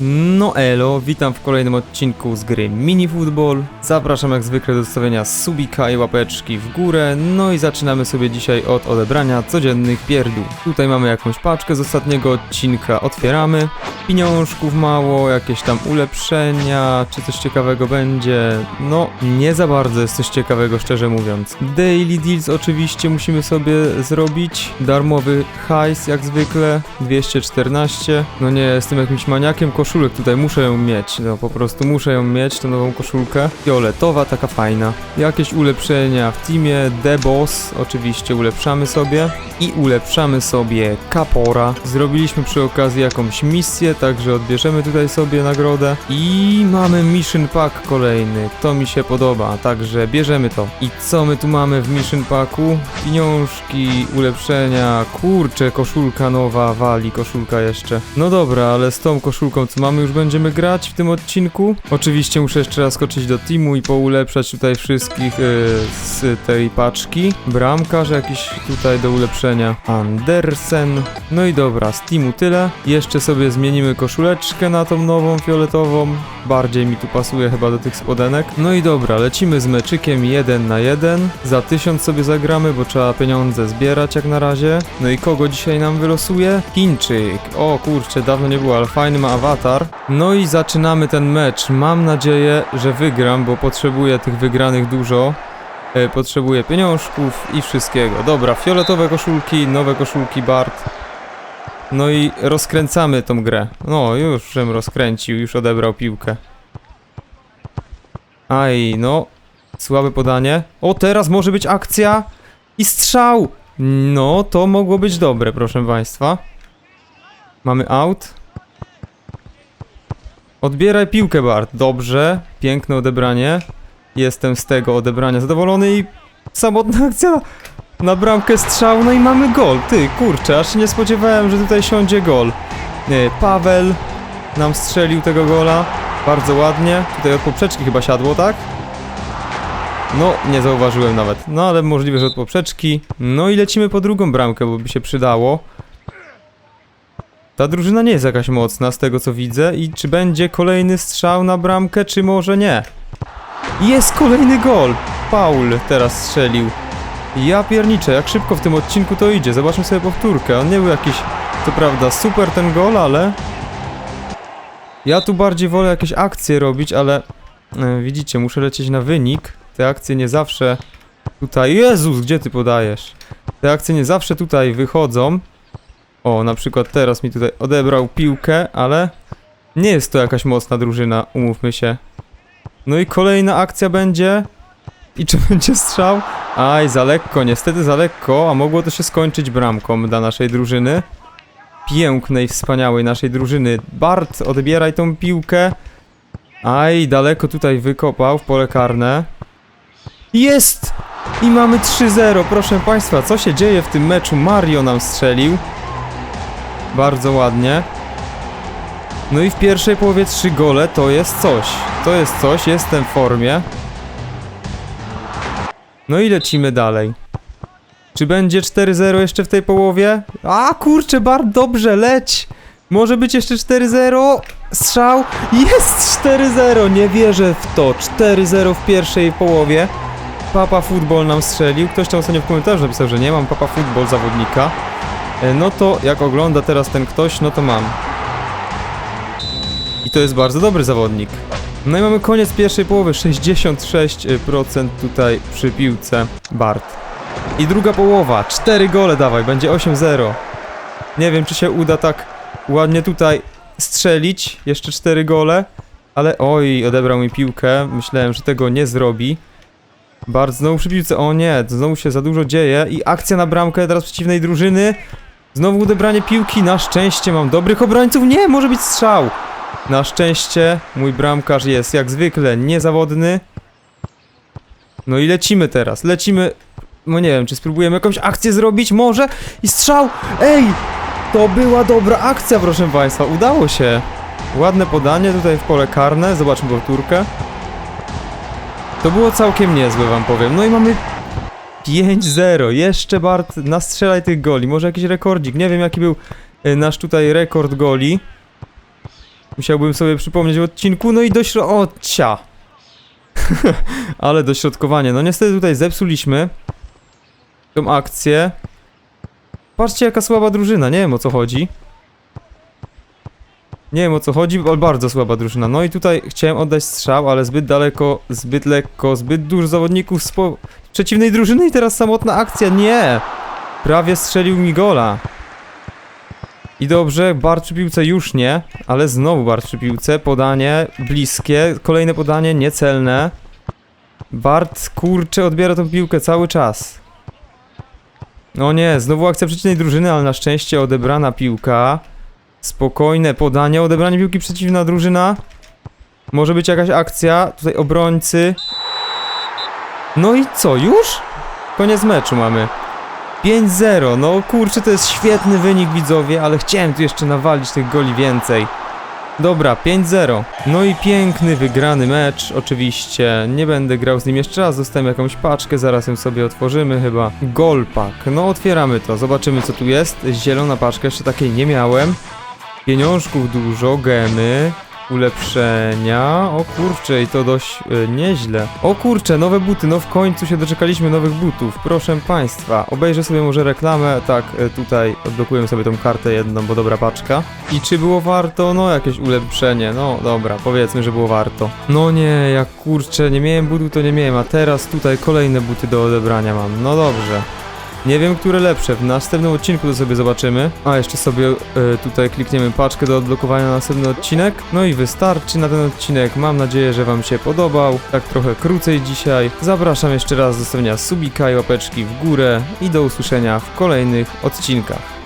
No elo, witam w kolejnym odcinku z gry Mini Football. Zapraszam jak zwykle do zostawienia subika i łapeczki w górę. No i zaczynamy sobie dzisiaj od odebrania codziennych pierdół. Tutaj mamy jakąś paczkę z ostatniego odcinka, otwieramy. Pieniążków mało, jakieś tam ulepszenia, czy coś ciekawego będzie. No, nie za bardzo jest coś ciekawego, szczerze mówiąc. Daily Deals oczywiście musimy sobie zrobić. Darmowy hajs jak zwykle, 214. No nie, jestem jakimś maniakiem koszulek, tutaj muszę ją mieć. No po prostu muszę ją mieć, tę nową koszulkę. Fioletowa, taka fajna. Jakieś ulepszenia w teamie, The Boss oczywiście ulepszamy sobie. I ulepszamy sobie Kapora. Zrobiliśmy przy okazji jakąś misję, także odbierzemy tutaj sobie nagrodę. I mamy Mission Pack kolejny. To mi się podoba, także bierzemy to. I co my tu mamy w Mission Packu? Pieniążki, ulepszenia, kurczę, koszulka nowa, wali koszulka jeszcze. No dobra, ale z tą koszulką co mamy już będziemy grać w tym odcinku. Oczywiście muszę jeszcze raz skoczyć do teamu i poulepszać tutaj wszystkich yy, z tej paczki. Bramkarz jakiś tutaj do ulepszenia. Andersen. No i dobra, z teamu tyle. Jeszcze sobie zmienimy koszuleczkę na tą nową fioletową. Bardziej mi tu pasuje chyba do tych spodenek. No i dobra, lecimy z meczykiem 1 na 1. Za 1000 sobie zagramy, bo trzeba pieniądze zbierać jak na razie. No i kogo dzisiaj nam wylosuje? Chińczyk. O kurczę, dawno nie było, ale fajny ma awatar. No i zaczynamy ten mecz. Mam nadzieję, że wygram, bo potrzebuję tych wygranych dużo. E, Potrzebuję pieniążków i wszystkiego. Dobra, fioletowe koszulki, nowe koszulki Bart. No i rozkręcamy tą grę. No, już żem rozkręcił, już odebrał piłkę. Aj, no. Słabe podanie. O, teraz może być akcja i strzał! No, to mogło być dobre, proszę państwa. Mamy out. Odbieraj piłkę, Bart. Dobrze. Piękne odebranie. Jestem z tego odebrania zadowolony i samotna akcja na, bramkę strzał. No i mamy gol. Ty, kurczę, aż nie spodziewałem, że tutaj siądzie gol. Nie, Paweł nam strzelił tego gola. Bardzo ładnie. Tutaj od poprzeczki chyba siadło, tak? No, nie zauważyłem nawet. No, ale możliwe, że od poprzeczki. No i lecimy po drugą bramkę, bo by się przydało. Ta drużyna nie jest jakaś mocna z tego co widzę i czy będzie kolejny strzał na bramkę, czy może nie? Jest kolejny gol! Paul teraz strzelił. Ja pierniczę, jak szybko w tym odcinku to idzie. Zobaczmy sobie powtórkę. On nie był jakiś, co prawda, super ten gol, ale... Ja tu bardziej wolę jakieś akcje robić, ale... e, widzicie, muszę lecieć na wynik. Te akcje nie zawsze tutaj... Jezus, gdzie ty podajesz? Te akcje nie zawsze tutaj wychodzą. O, na przykład teraz mi tutaj odebrał piłkę, ale nie jest to jakaś mocna drużyna, umówmy się. No i kolejna akcja będzie. I czy będzie strzał? Aj, za lekko, niestety za lekko, a mogło to się skończyć bramką dla naszej drużyny. Pięknej, wspaniałej naszej drużyny. Bart, odbieraj tą piłkę. Aj, daleko tutaj wykopał w pole karne. Jest! I mamy 3-0, proszę Państwa, co się dzieje w tym meczu? Mario nam strzelił. Bardzo ładnie. No i w pierwszej połowie trzy gole to jest coś. To jest coś, jestem w formie. No i lecimy dalej. Czy będzie 4-0 jeszcze w tej połowie? A kurczę, bardzo dobrze, leć! Może być jeszcze 4-0. Strzał. Jest 4-0. Nie wierzę w to. 4-0 w pierwszej połowie. Papa Football nam strzelił. Ktoś tam ostatnio w komentarzu napisał, że nie mam Papa Football zawodnika. E, No to jak ogląda teraz ten ktoś, no to mam. I to jest bardzo dobry zawodnik. No i mamy koniec pierwszej połowy, 66% tutaj przy piłce Bart. I druga połowa, 4 gole dawaj, będzie 8-0. Nie wiem czy się uda tak ładnie tutaj strzelić, jeszcze 4 gole, ale oj, odebrał mi piłkę, myślałem, że tego nie zrobi. Bart znowu przy piłce, o nie, znowu się za dużo dzieje i akcja na bramkę teraz przeciwnej drużyny. Znowu odebranie piłki, na szczęście mam dobrych obrońców, nie, może być strzał. Na szczęście mój bramkarz jest jak zwykle niezawodny. No i lecimy teraz, lecimy. No nie wiem, czy spróbujemy jakąś akcję zrobić, może? I strzał! Ej! To była dobra akcja, proszę Państwa, udało się. Ładne podanie tutaj w pole karne, zobaczmy powtórkę. To było całkiem niezłe, wam powiem. No i mamy 5-0. Jeszcze Bart, nastrzelaj tych goli. Może jakiś rekordzik. Nie wiem, jaki był y, nasz tutaj rekord goli. Musiałbym sobie przypomnieć w odcinku, no i do śro... O, cia! Ale dośrodkowanie. No niestety tutaj zepsuliśmy tą akcję. Patrzcie jaka słaba drużyna, nie wiem o co chodzi. Nie wiem o co chodzi, ale bardzo słaba drużyna. No i tutaj chciałem oddać strzał, ale zbyt daleko, zbyt lekko, zbyt dużo zawodników z po... przeciwnej drużyny i teraz samotna akcja. Nie! Prawie strzelił mi gola. I dobrze, bar przy piłce już nie, ale znowu bar przy piłce, podanie bliskie, kolejne podanie niecelne. Bart, kurczę, odbiera tą piłkę cały czas. No nie, znowu akcja przeciwnej drużyny, ale na szczęście odebrana piłka. Spokojne podanie, odebranie piłki przeciwna drużyna. Może być jakaś akcja, tutaj obrońcy. No i co, już? Koniec meczu mamy. 5-0, no kurczę, to jest świetny wynik widzowie, ale chciałem tu jeszcze nawalić tych goli więcej. Dobra, 5-0. No i piękny, wygrany mecz, oczywiście. Nie będę grał z nim jeszcze raz, dostałem jakąś paczkę, zaraz ją sobie otworzymy chyba. Golpak, no otwieramy to, zobaczymy co tu jest. Zielona paczka, jeszcze takiej nie miałem. Pieniążków dużo, gemy, ulepszenia. O kurczę, i to dość e, nieźle. O kurczę, nowe buty, no w końcu się doczekaliśmy nowych butów. Proszę państwa, obejrzę sobie może reklamę. Tak, e, tutaj odblokujemy sobie tą kartę jedną, bo dobra paczka. I czy było warto? No jakieś ulepszenie, no dobra, powiedzmy, że było warto. No nie, jak kurczę, nie miałem butu, to nie miałem, a teraz tutaj kolejne buty do odebrania mam. No dobrze. Nie wiem, które lepsze. W następnym odcinku to sobie zobaczymy. A jeszcze sobie e, tutaj klikniemy paczkę do odblokowania na następny odcinek. No i wystarczy na ten odcinek. Mam nadzieję, że Wam się podobał. Tak trochę krócej dzisiaj. Zapraszam jeszcze raz do zostawienia subika i łapeczki w górę i do usłyszenia w kolejnych odcinkach.